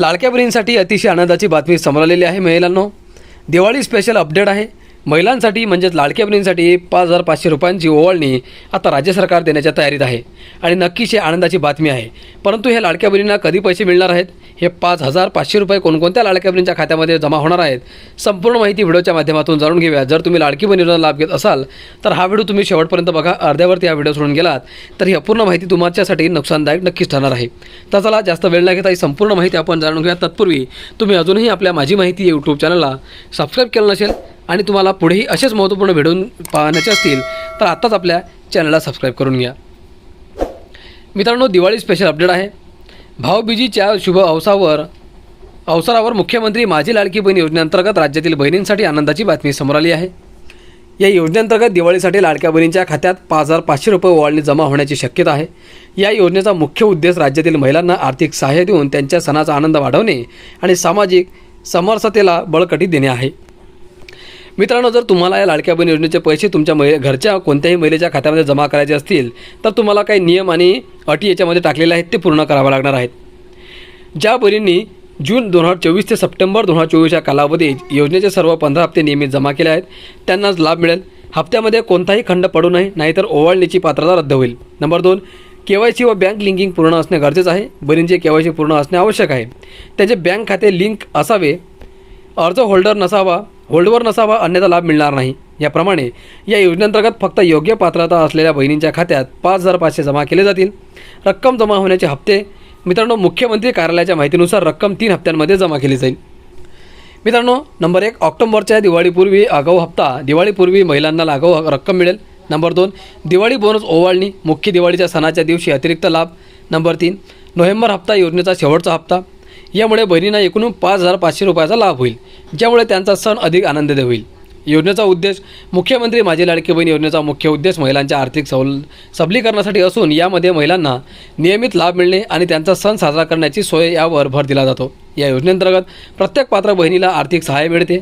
लाडक्या बहिणींसाठी अतिशय आनंदाची बातमी समोर आलेली आहे. महिलांनो दिवाळी स्पेशल अपडेट आहे. महिलांसाठी म्हणजेच लाडक्या बहिणींसाठी पाच हजार पाचशे रुपयांची ओवाळणी आता राज्य सरकार देण्याच्या तयारीत आहे. आणि नक्कीच ही आनंदाची बातमी आहे. परंतु हे लाडक्या बहिणींना कधी पैसे मिळणार आहेत? हे पाच हजार पाचशे रुपये कोणकोणत्या लाडक्या बहिणींच्या खात्यामध्ये जमा होणार आहेत? संपूर्ण माहिती व्हिडिओच्या माध्यमातून जाणून घेऊया. जर तुम्ही लाडकी बहिणींना लाभ घेत असाल तर हा व्हिडिओ तुम्ही शेवटपर्यंत बघा. अर्ध्यावरती हा व्हिडिओ सोडून गेलात तर ही अपूर्ण माहिती तुमच्यासाठी नुकसानदायक नक्कीच ठरणार आहे. तर चला जास्त वेळ न घेता ही संपूर्ण माहिती आपण जाणून घेऊया. तत्पूर्वी तुम्ही अजूनही आपल्या माझी माहिती यूट्यूब चॅनलला सबस्क्राईब केलं नसेल आणि तुम्हाला पुढेही असेच महत्त्वपूर्ण भेटून पाहण्याचे असतील तर आत्ताच आपल्या चॅनलला सबस्क्राईब करून घ्या. मित्रांनो दिवाळी स्पेशल अपडेट आहे. भाऊबीजीच्या शुभ अवसावर अवसरावर मुख्यमंत्री माझी लाडकी बहीण योजनेअंतर्गत राज्यातील बहिणींसाठी आनंदाची बातमी समोर आली आहे. या योजनेअंतर्गत दिवाळीसाठी लाडक्या बहिणींच्या खात्यात पाच हजार पाचशे रुपये ओवाळणी जमा होण्याची शक्यता आहे. या योजनेचा मुख्य उद्देश राज्यातील महिलांना आर्थिक सहाय्य देऊन त्यांच्या सणाचा आनंद वाढवणे आणि सामाजिक समरसतेला बळकटी देणे आहे. मित्रांनो जर तुम्हाला या लाडक्या बहीण योजनेचे पैसे तुमच्या महि घरच्या कोणत्याही महिलेच्या खात्यामध्ये जमा करायचे असतील तर तुम्हाला काही नियम आणि अटी याच्यामध्ये टाकलेले आहेत ते पूर्ण करावं लागणार आहेत. ज्या बहिणींनी जून दोन हजार चोवीस ते सप्टेंबर दोन हजार चोवीस या कालावधीत योजनेचे सर्व पंधरा हप्ते नियमित जमा केले आहेत त्यांनाच लाभ मिळेल. हप्त्यामध्ये कोणताही खंड पडू नये नाहीतर ओवाळणीची पात्रता रद्द होईल. नंबर दोन के वाय सी व बँक लिंकिंग पूर्ण असणे गरजेचं आहे. बहिणींचे के वाय सी पूर्ण असणे आवश्यक आहे. त्याचे बँक खाते लिंक असावे अर्ज होल्डर नसावा होल्डवर नसावा अन्यथा लाभ मिळणार नाही. याप्रमाणे या योजनेअंतर्गत फक्त योग्य पात्रता असलेल्या बहिणींच्या खात्यात पाच हजार पाचशे जमा केले जातील. रक्कम जमा होण्याचे हप्ते मित्रांनो मुख्यमंत्री कार्यालयाच्या माहितीनुसार रक्कम तीन हप्त्यांमध्ये जमा केली जाईल. मित्रांनो नंबर एक ऑक्टोबरच्या दिवाळीपूर्वी आगाऊ हप्ता दिवाळीपूर्वी महिलांना आगाऊ रक्कम मिळेल. नंबर दोन दिवाळी बोनस ओवाळणी मुख्य दिवाळीच्या सणाच्या दिवशी अतिरिक्त लाभ. नंबर तीन नोव्हेंबर हप्ता योजनेचा शेवटचा हप्ता. यामुळे बहिणींना एकूण पाच हजार पाचशे रुपयाचा लाभ होईल ज्यामुळे त्यांचा सण अधिक आनंददायी होईल. योजनेचा उद्देश मुख्यमंत्री माझी लाडकी बहीण योजनेचा मुख्य उद्देश महिलांच्या आर्थिक सवल सबलीकरणासाठी असून यामध्ये महिलांना नियमित लाभ मिळणे आणि त्यांचा सण साजरा करण्याची सोय यावर भर दिला जातो. या योजनेअंतर्गत प्रत्येक पात्र बहिणीला आर्थिक सहाय्य मिळते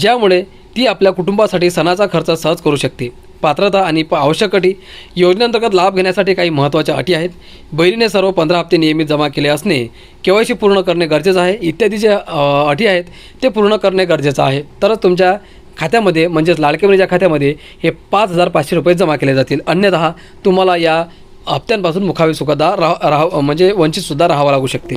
ज्यामुळे ती आपल्या कुटुंबासाठी सणाचा खर्च सहज करू शकते. पात्रता आणि प आवश्यक अटी योजनेअंतर्गत लाभ घेण्यासाठी काही महत्त्वाच्या अटी आहेत. बहिणीने सर्व पंधरा हप्ते नियमित जमा केले असणे केवायसी पूर्ण करणे गरजेचं आहे. इत्यादी जे अटी आहेत ते पूर्ण करणे गरजेचं आहे. तरच तुमच्या खात्यामध्ये म्हणजेच लाडके बहिणीच्या खात्यामध्ये हे पाच हजार पाचशे रुपये जमा केले जातील. अन्यथा तुम्हाला या हप्त्यांपासून मुखावे सुखदा राह राह म्हणजे वंचितसुद्धा राहावं लागू शकते.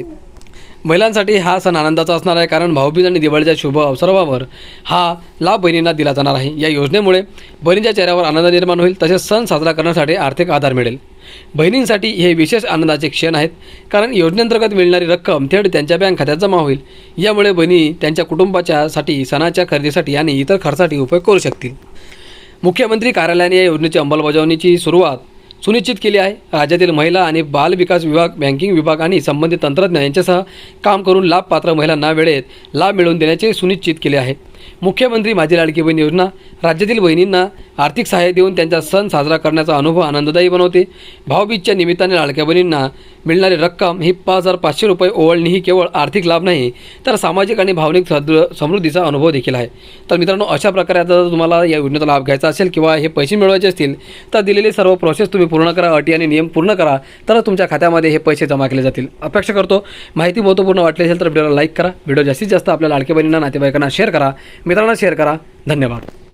महिलांसाठी हा सण आनंदाचा असणार आहे कारण भाऊबीज आणि दिवाळीच्या शुभ अवसरावर हा लाभ बहिणींना दिला जाणार आहे. या योजनेमुळे बहिणीच्या चेहऱ्यावर आनंद निर्माण होईल तसेच सण साजरा करण्यासाठी आर्थिक आधार मिळेल. बहिणींसाठी हे विशेष आनंदाचे क्षण आहेत कारण योजनेअंतर्गत मिळणारी रक्कम थेट त्यांच्या बँक खात्यात जमा होईल. यामुळे बहिणी त्यांच्या कुटुंबाच्यासाठी सणाच्या खरेदीसाठी आणि इतर खर्चासाठी उपयोग करू शकतील. मुख्यमंत्री कार्यालयाने या योजनेची अंमलबजावणीची सुरुवात सुनिश्चित केली आहे. राज्यातील महिला आणि बाल विकास विभाग बँकिंग विभाग आणि संबंधित तंत्रज्ञ यांच्यासह काम करून लाभपात्र महिलांना वेळेत लाभ मिळवून देण्याचे सुनिश्चित केले आहे. मुख्यमंत्री माझी लाडकी बहीण योजना राज्यातील बहिणींना आर्थिक सहाय्य देऊन त्यांचा सण साजरा करण्याचा अनुभव आनंददायी बनवते. भाऊबीजच्या निमित्ताने लाडक्या बहिणींना मिळणारी रक्कम ही पाच हजार पाचशे रुपये ओवळणी ही केवळ आर्थिक लाभ नाही तर सामाजिक आणि भावनिक सदृ समृद्धीचा अनुभव देखील आहे. तर मित्रांनो अशा प्रकारे आता जर तुम्हाला या योजनेचा लाभ घ्यायचा असेल किंवा हे पैसे मिळवायचे असतील तर दिलेले सर्व प्रोसेस तुम्ही पूर्ण करा अटी आणि नियम पूर्ण करा तर तुमच्या खात्यामध्ये हे पैसे जमा केले जातील. अपेक्षा करतो माहिती महत्त्वपूर्ण वाटली असेल तर व्हिडिओला लाईक करा. व्हिडिओ जास्तीत जास्त आपल्या लाडक्या बहिणींना नातेवाईकांना शेअर करा. मित्रांना शेअर करा. धन्यवाद.